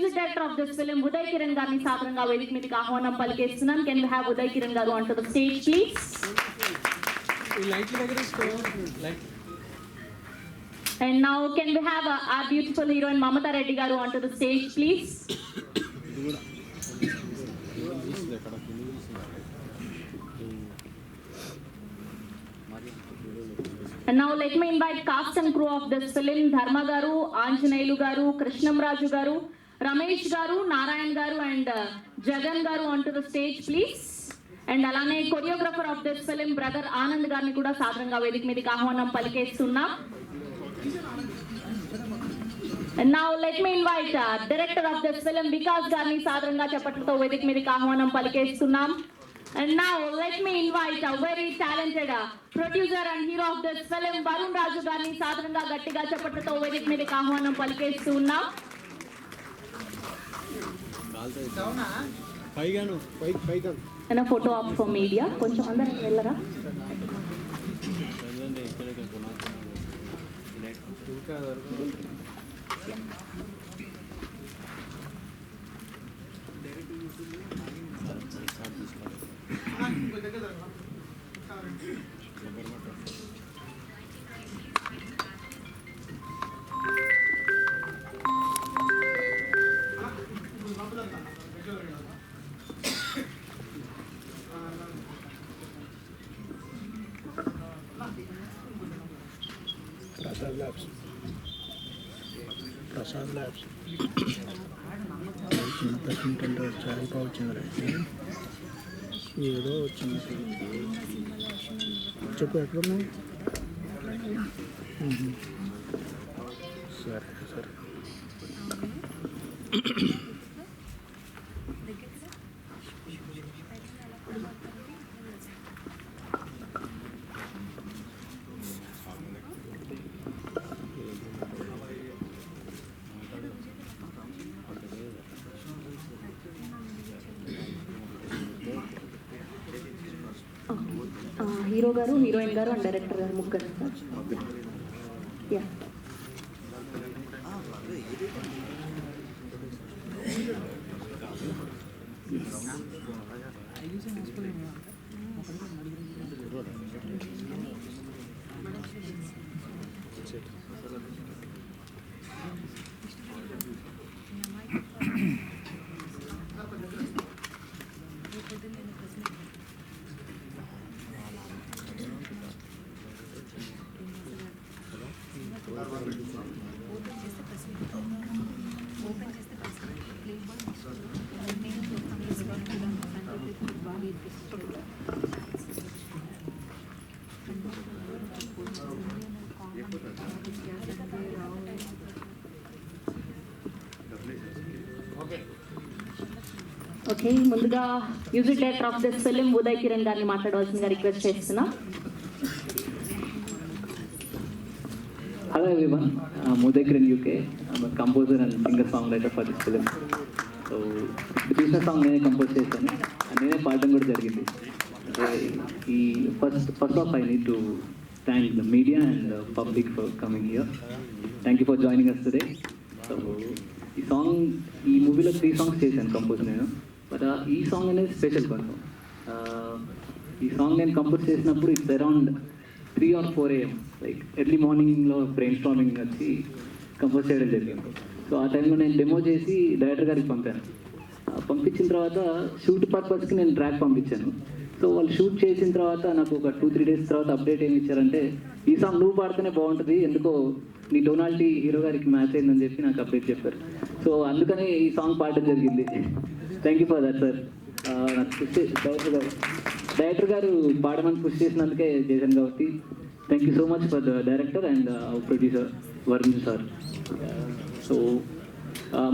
Music director of this film Uday Kiran గారిని సాధారణంగా వేదిక మీదకి ఆహ్వానం పలికేస్తున్నాం can we have Uday Kiran garu అంటూ stage please and now can we have our beautiful heroine Mamata Reddy garu అంటూ stage please and now let me invite cast and crew of this film Dharma garu Anjaneyulu గారు కృష్ణంరాజు గారు రమేష్ గారు నారాయణ్ గారు and Jagan garu అంటూ the stage please and అలానే choreographer of this film brother Anand గారిని కూడా సాధారణంగా వేదిక మీదకి ఆహ్వానం పలికేస్తున్నాం. And let me invite director of this film Vikas గారిని సాధారణంగా చెప్పట్లతో వేదిక మీదకి ఆహ్వానం పలికేస్తున్నాం. And now let me invite very talented producer and hero of this film Varun Raju గారిని సాధారణంగా గట్టిగా చెప్పట్లతో వేదిక మీదకి ఆహ్వానం పలికేస్తున్నాం. ఉన్నాం పైగాను పై పైగా and photo of for media కొంచెం అందరం వెళ్ళరా ఇంకా ప్రసాద్ ప్రసాద్ ల్యాబ్స్ చిన్న ప్రెసిడెంట్ అంటే చాలా వచ్చింది ఏదో వచ్చింది. చెప్పు ఎక్కడున్నావు మ్మ్. సరే సరే. హీరో గారు హీరోయిన్ గారు అండ్ డైరెక్టర్ గారు ముగ్గురు. యా ఓకే ముందుగా music director of this film Uday Kiran గారిని మాట్లాడవలసిందిగా రిక్వెస్ట్ చేస్తున్నా. Hello everyone Uday Kiran UK composer and singer song writer for this film so చూసిన సాంగ్ నేనే కంపోజ్ చేశాను. నేనే పాడడం కూడా జరిగింది. ఈ first first of I need to thank the media and public for coming here thank you for joining us today so ఈ song ఈ మూవీలో త్రీ సాంగ్స్ చేశాను కంపోజ్ నేను. బట్ uh, ఈ సాంగ్ అనేది స్పెషల్ కొంచెం uh, ఈ సాంగ్ నేను కంపోజ్ చేసినప్పుడు it's around three or four AM like early మార్నింగ్లో brain storming వచ్చి కంపోజ్ చేయడం జరిగింది. సో ఆ టైంలో నేను డెమో చేసి డైరెక్టర్ గారికి పంపాను. Uh, పంపించిన తర్వాత షూట్ పర్పస్కి నేను ట్రాక్ పంపించాను. సో వాళ్ళు షూట్ చేసిన తర్వాత నాకు ఒక టూ త్రీ డేస్ తర్వాత అప్డేట్ ఏమి ఇచ్చారంటే ఈ సాంగ్ నువ్వు పాడితేనే బాగుంటుంది ఎందుకో నీ డొనాల్టీ హీరో గారికి మ్యాచ్ అయిందని చెప్పి నాకు అప్డేట్ చెప్పారు. సో అందుకని ఈ సాంగ్ పాడడం జరిగింది. Thank you for that sir నాకు డైరెక్టర్ గారు డైరెక్టర్ గారు పాడమని కృషి చేసినందుకే చేశాను కాబట్టి thank you so much for the director and producer Varun sir so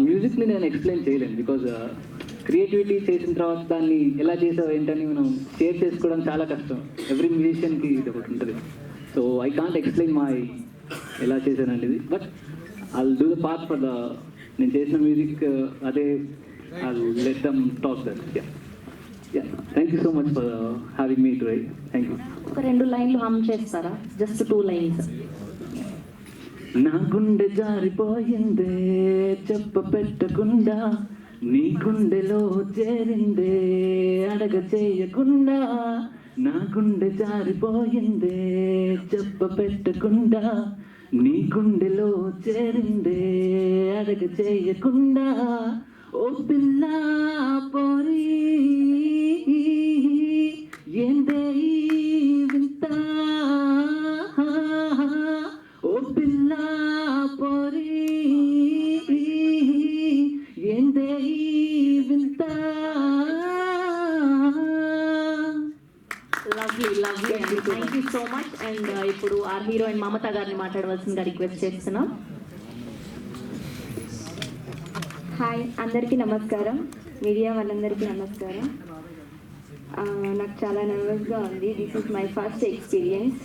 మ్యూజిక్ని నేను ఎక్స్ప్లెయిన్ చేయలేను బికాజ్ క్రియేటివిటీ uh, చేసిన తర్వాత దాన్ని ఎలా చేసావు ఏంటని మనం షేర్ చేసుకోవడం చాలా కష్టం. ఎవ్రీ మ్యూజిషియన్కి ఇది ఒకటి ఉంటుంది. So I can't explain my ఎలా చేశాను అనేది but I do the part for the నేను చేసిన మ్యూజిక్ uh, అదే I let them talk that yeah yeah thank you so much for having me to thank you ఒక రెండు లైన్లు హమ్ చేస్తారా? జస్ట్ టూ లైన్స్ నా గుండె జారిపోయిందే చెప్ప పెట్టకుండా. నీ గుండెలో చేరిందే అడగ చేయకుండా. నా గుండె జారిపోయిందే చెప్ప పెట్టకుండా. నీ గుండెలో చేరిందే అడగ చేయకుండా. పిల్ల పోరి ఏందే వింత. ఓ పిల్ల పోరి ఏందే వింత. లవ్లీ లవ్లీ అండి thank you so much and ఇప్పుడు ఆ హీరోయిన్ మమత గారిని మాట్లాడవలసిందిగా రిక్వెస్ట్ చేస్తున్నాం. హాయ్ అందరికీ నమస్కారం. మీడియా వాళ్ళందరికీ నమస్కారం. నాకు చాలా నర్వస్గా ఉంది. This is my first experience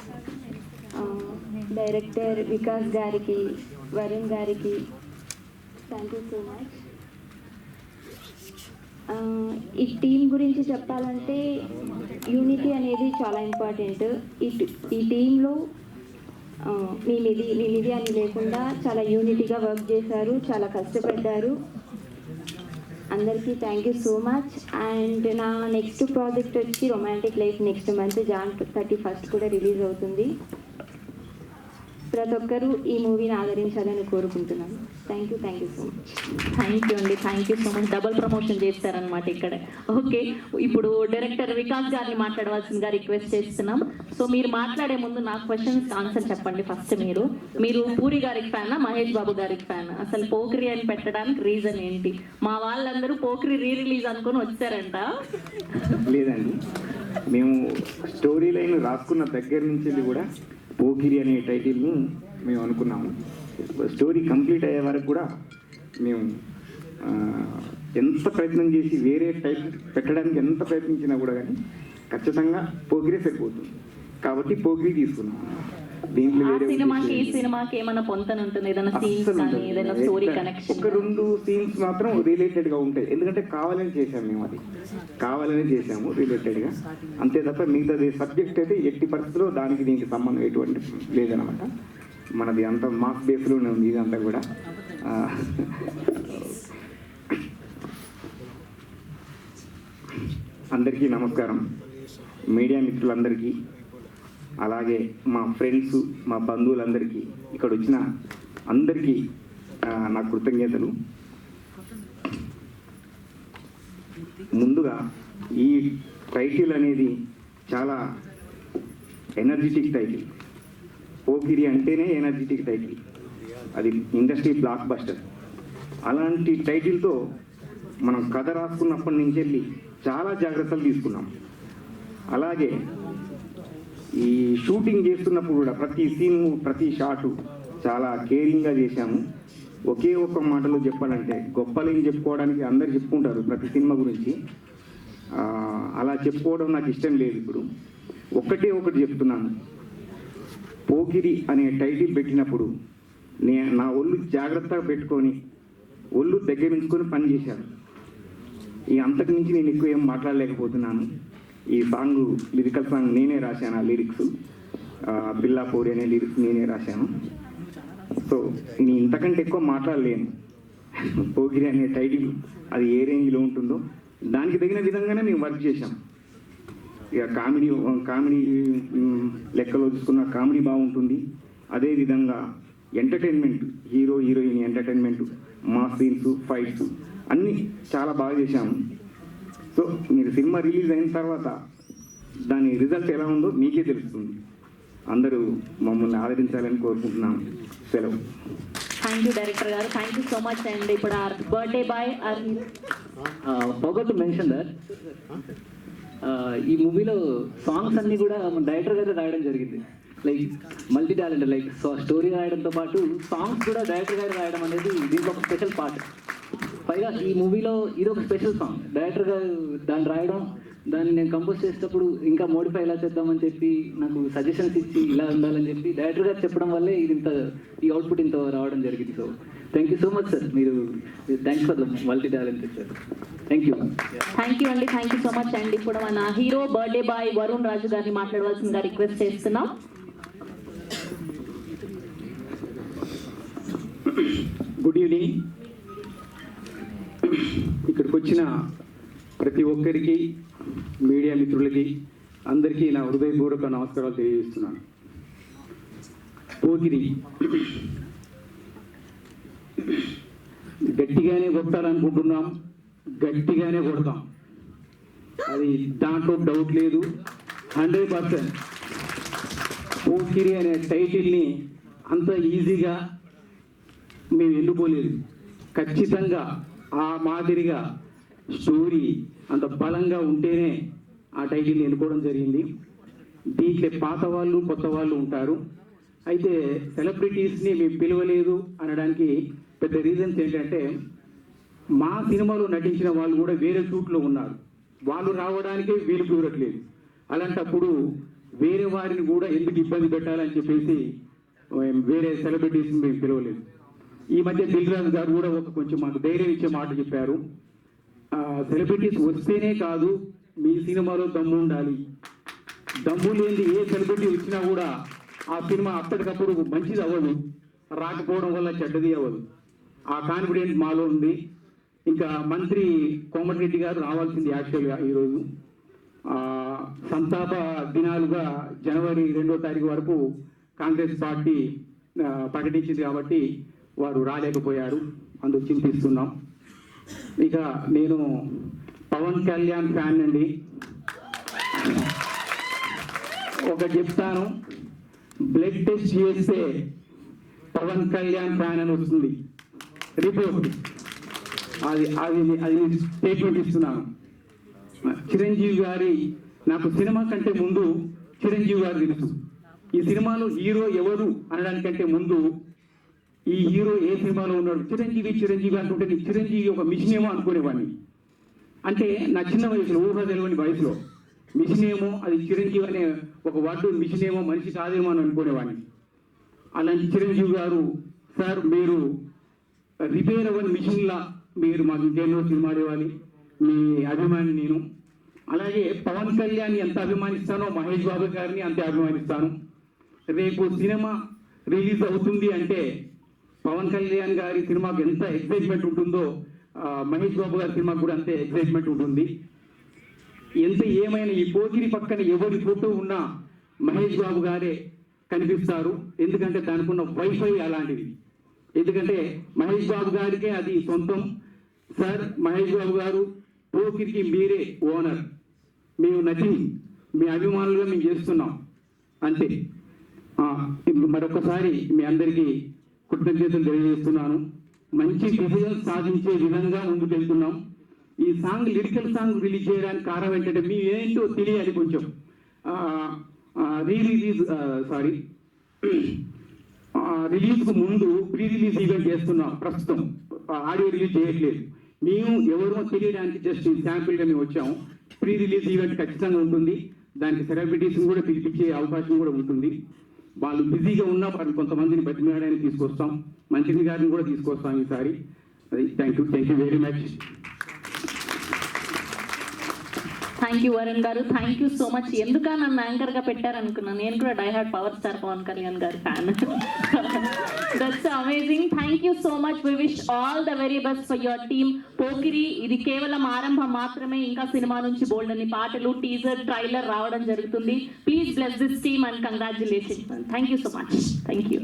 director Vikas గారికి వరుణ్ గారికి థ్యాంక్ యూ సో మచ్ ఈ టీం గురించి చెప్పాలంటే యూనిటీ అనేది చాలా ఇంపార్టెంట్ ఈ ఈ టీంలో మీ మేము ఇది మేము ఇది అని లేకుండా చాలా యూనిటీగా వర్క్ చేశారు చాలా కష్టపడ్డారు. అందరికీ thank you so much and నా నెక్స్ట్ ప్రాజెక్ట్ వచ్చి romantic life next month Jan thirty first కూడా రిలీజ్ అవుతుంది. ప్రతి ఒక్కరూ ఈ మూవీని ఆదరించాలని కోరుకుంటున్నాను. Thank you thank you so much thank you అండి thank you so much double promotion చేస్తారనమాట ఇక్కడ. ఓకే ఇప్పుడు డైరెక్టర్ వికాస్ గారిని మాట్లాడవలసిందిగా రిక్వెస్ట్ చేస్తున్నాం. సో మీరు మాట్లాడే ముందు నా క్వశ్చన్స్ ఆన్సర్ చెప్పండి ఫస్ట్ మీరు. మీరు పూరి గారికి ఫ్యానా మహేష్ బాబు గారికి ఫ్యాన్? అసలు పోక్రి అని పెట్టడానికి రీజన్ ఏంటి? మా వాళ్ళందరూ పోక్రి రీ రిలీజ్ అనుకొని వచ్చారంట. లేదండి. మేము స్టోరీ లైన్ రాసుకున్న దగ్గర నుంచి కూడా పోకిరి అనే టైటిల్ని మేము అనుకున్నాము. స్టోరీ కంప్లీట్ అయ్యే వరకు కూడా మేము ఎంత ప్రయత్నం చేసి వేరే టైటిల్ పెట్టడానికి ఎంత ప్రయత్నించినా కూడా కానీ ఖచ్చితంగా పోకిరే సరిపోతుంది కాబట్టి పోకిరి తీసుకున్నాం. దీంట్లో ఒక రెండు సీన్స్ మాత్రం రిలేటెడ్గా ఉంటాయి. ఎందుకంటే కావాలని చేసాము మేము అది. కావాలని చేసాము రిలేటెడ్గా. అంతే తప్ప మిగతాది సబ్జెక్ట్ అయితే ఎట్టి పరిస్థితుల్లో దానికి దీనికి సంబంధం ఎటువంటి లేదనమాట మనది అంత మాస్ బేస్లోనే ఉంది ఇదంతా కూడా. అందరికీ నమస్కారం. మీడియా మిత్రులందరికీ అలాగే మా ఫ్రెండ్స్ మా బంధువులందరికీ ఇక్కడ వచ్చిన అందరికీ నా కృతజ్ఞతలు. ముందుగా ఈ టైటిల్ అనేది చాలా ఎనర్జెటిక్ టైటిల్. పోకిరి అంటేనే ఎనర్జెటిక్ టైటిల్. అది ఇండస్ట్రీ బ్లాక్ బస్టర్ అలాంటి టైటిల్తో మనం కథ రాసుకున్నప్పటి నుంచి వెళ్ళి చాలా జాగ్రత్తలు తీసుకున్నాం. అలాగే ఈ షూటింగ్ చేస్తున్నప్పుడు కూడా ప్రతి సీను ప్రతి షాటు చాలా కేరింగ్గా చేశాము. ఒకే ఒక్క మాటలో చెప్పాలంటే గొప్పలేని చెప్పుకోవడానికి అందరు చెప్పుకుంటారు ప్రతి సినిమా గురించి. అలా చెప్పుకోవడం నాకు ఇష్టం లేదు ఇప్పుడు. ఒక్కటే ఒకటి చెప్తున్నాను. పోకిరి అనే టైటిల్ పెట్టినప్పుడు నే నా ఒళ్ళు జాగ్రత్తగా పెట్టుకొని ఒళ్ళు దగ్గర ఉంచుకొని పని చేశాను ఈ అంతకు మించి నేను ఎక్కువ ఏం మాట్లాడలేకపోతున్నాను. ఈ సాంగ్ లిరికల్ సాంగ్ నేనే రాశాను ఆ లిరిక్స్. బిల్లా పోరి అనే లిరిక్స్ నేనే రాశాను. సో నేను ఇంతకంటే ఎక్కువ మాట్లాడలేను. పోగిరి అనే టైటిల్ అది ఏ రేంజ్లో ఉంటుందో దానికి తగిన విధంగానే మేము వర్క్ చేశాం. ఇక కామెడీ కామెడీ లెక్కలో చూసుకున్న కామెడీ బాగుంటుంది. అదేవిధంగా ఎంటర్టైన్మెంట్ హీరో హీరోయిన్ ఎంటర్టైన్మెంట్ మా సీన్స్ ఫైట్స్ అన్నీ చాలా బాగా చేశాము. సో మీరు సినిమా రిలీజ్ అయిన తర్వాత దాని రిజల్ట్ ఎలా ఉందో మీకే తెలుస్తుంది. అందరూ మమ్మల్ని ఆదరించాలని కోరుకుంటున్నాం. సెలవు. Thank you director garu. Thank you so much and ఇప్పుడు our birthday boy or forgot to mention that ఈ మూవీలో సాంగ్స్ అన్ని కూడా మన డైరెక్టర్ గారే రాయడం జరిగింది. Like multi talent like story రాయడంతో పాటు సాంగ్స్ కూడా డైరెక్టర్ గారు రాయడం అనేది దీంట్లో ఒక స్పెషల్ పార్ట్ పైగా ఈ మూవీలో ఇది ఒక స్పెషల్ సాంగ్ డైరెక్టర్ గారు దాన్ని రాయడం దాన్ని నేను కంపోజ్ చేసేటప్పుడు ఇంకా మోడిఫై ఎలా చేద్దామని చెప్పి నాకు సజెషన్స్ ఇచ్చి ఇలా ఉండాలని చెప్పి డైరెక్టర్ గారు చెప్పడం వల్లే ఇది ఇంత ఈ అవుట్పుట్ ఇంత రావడం జరిగింది. So thank you so much sir మీరు thanks for the multi talented sir thank you thank you అండి. థ్యాంక్ యూ సో మచ్ అండి ఇప్పుడు మన hero birthday boy Varun Raju గారిని మాట్లాడవలసిందిగా రిక్వెస్ట్ చేస్తున్నాం. గుడ్ ఈవినింగ్ ఇక్కడికి వచ్చిన ప్రతి ఒక్కరికి మీడియా మిత్రులకి అందరికీ నా హృదయపూర్వక నమస్కారాలు తెలియజేస్తున్నాను. పోకిరి. గట్టిగానే కొట్టాలనుకుంటున్నాం గట్టిగానే కొడతాం. అది దాంట్లో డౌట్ లేదు. Hundred percent. పోకిరి అనే టైటిల్ని అంత ఈజీగా మేము ఎన్నుకోలేదు. ఖచ్చితంగా ఆ మాదిరిగా స్టోరీ అంత బలంగా ఉంటేనే ఆ టైటిల్ ఎన్నుకోవడం జరిగింది. దీంట్లో పాత వాళ్ళు కొత్త వాళ్ళు ఉంటారు. అయితే సెలబ్రిటీస్ని మేము పిలవలేదు అనడానికి పెద్ద రీజన్స్ ఏంటంటే మా సినిమాలో నటించిన వాళ్ళు కూడా వేరే షూట్లో ఉన్నారు. వాళ్ళు రావడానికే వీలు చూడట్లేదు అలాంటప్పుడు వేరే వారిని కూడా ఎందుకు ఇబ్బంది పెట్టాలని చెప్పేసి మేము వేరే సెలబ్రిటీస్ని మేము పిలవలేదు. ఈ మధ్య దిల్ గారు కూడా ఒక కొంచెం మాకు ధైర్యం ఇచ్చే మాట చెప్పారు. సెలబ్రిటీస్ వస్తేనే కాదు మీ సినిమాలో దమ్ము ఉండాలి. దమ్ము లేని ఏ సెలబ్రిటీ వచ్చినా కూడా ఆ సినిమా అప్పటికప్పుడు మంచిది అవ్వదు. రాకపోవడం వల్ల చెడ్డది అవ్వదు. ఆ కాన్ఫిడెంట్ మాలో ఉంది. ఇంకా మంత్రి కోమటిరెడ్డి గారు రావాల్సింది యాక్చువల్గా ఈరోజు సంతాప దినాలుగా జనవరి రెండో తారీఖు వరకు కాంగ్రెస్ పార్టీ ప్రకటించింది కాబట్టి వారు రాలేకపోయారు. అందుకు చింతిస్తున్నాం. ఇక నేను పవన్ కళ్యాణ్ ఫ్యాన్ అండి. ఒక చెప్తాను. బ్లడ్ టెస్ట్ చేస్తే పవన్ కళ్యాణ్ ఫ్యాన్ అని వస్తుంది. రిపోర్ట్. అది అది అది స్టేట్మెంట్ ఇస్తున్నాను. చిరంజీవి గారి నాకు సినిమా కంటే ముందు చిరంజీవి గారు తెలుసు. ఈ సినిమాలో హీరో ఎవరు అనడానికంటే ముందు ఈ హీరో ఏ సినిమాలో ఉన్నాడు? చిరంజీవి చిరంజీవి అనుకుంటే నేను చిరంజీవి ఒక మిషన్ ఏమో అనుకునేవాడిని. అంటే నా చిన్న వయసులో ఊహ తెలియని వయసులో మిషన్ ఏమో అది చిరంజీవి అనే ఒక వర్డ్ మిషన్ ఏమో మనిషి కాదేమో అని అనుకునేవాడిని. అలాంటి చిరంజీవి గారు సార్ మీరు రిపేర్ అవ్వని మిషన్లా మీరు మాకు ఇంకేమో సినిమాలు ఇవ్వాలి మీ అభిమాని నేను. అలాగే పవన్ కళ్యాణ్ ఎంత అభిమానిస్తానో మహేష్ బాబు గారిని అంతే అభిమానిస్తాను. రేపు సినిమా రిలీజ్ అవుతుంది అంటే పవన్ కళ్యాణ్ గారి సినిమాకు ఎంత ఎక్సైట్మెంట్ ఉంటుందో మహేష్ బాబు గారి సినిమాకు కూడా అంతే ఎక్సైట్మెంట్ ఉంటుంది. ఎంత ఏమైనా ఈ పోకిరి పక్కన ఎవరి ఫోటో ఉన్నా మహేష్ బాబు గారే కనిపిస్తారు. ఎందుకంటే దానికి ఉన్న వైఫై అలాంటిది. ఎందుకంటే మహేష్ బాబు గారికే అది సొంతం. సార్ మహేష్ బాబు గారు పోకిరికి మీరే ఓనర్. మేము నటింగ్ మీ అభిమానులుగా మేము చేస్తున్నాం. అంతే. మరొకసారి మీ అందరికీ కృతజ్ఞతలు తెలియజేస్తున్నాను. మంచి విజయం సాధించే విధంగా ముందుకు వెళ్తున్నాం ఈ సాంగ్ లిరికల్ సాంగ్ రిలీజ్ చేయడానికి కారణం ఏంటంటే మీ ఏంటో తెలియాలి కొంచెం. Re release sorry. రిలీజ్కు ముందు ప్రీ రిలీజ్ ఈవెంట్ చేస్తున్నాం ప్రస్తుతం. ఆడియో రిలీజ్ చేయట్లేదు. మేము ఎవరో తెలియడానికి జస్ట్ శాంపిల్ మేము వచ్చాము. ప్రీ రిలీజ్ ఈవెంట్ ఖచ్చితంగా ఉంటుంది. దానికి సెలబ్రిటీస్ కూడా పిలిపించే అవకాశం కూడా ఉంటుంది. వాళ్ళు బిజీగా ఉన్న వారిని కొంతమందిని బతిమేయడానికి తీసుకొస్తాం. మంచిని గారిని కూడా తీసుకొస్తాం ఈసారి. Thank you thank you very much. Thank you Varun garu. Thank you so much. ఎందుక నన్ను యాంకర్గా పెట్టారనుకున్నాను నేను కూడా diehard power star Pawan Kalyan గారి fan. That's amazing thank you so much we wish all the very best for your team Pokiri ఇది కేవలం ఆరంభం మాత్రమే. ఇంకా సినిమా నుంచి బోల్డ్ అని పాటలు టీజర్ ట్రైలర్ రావడం జరుగుతుంది. Please bless this team and congratulation thank you so much thank you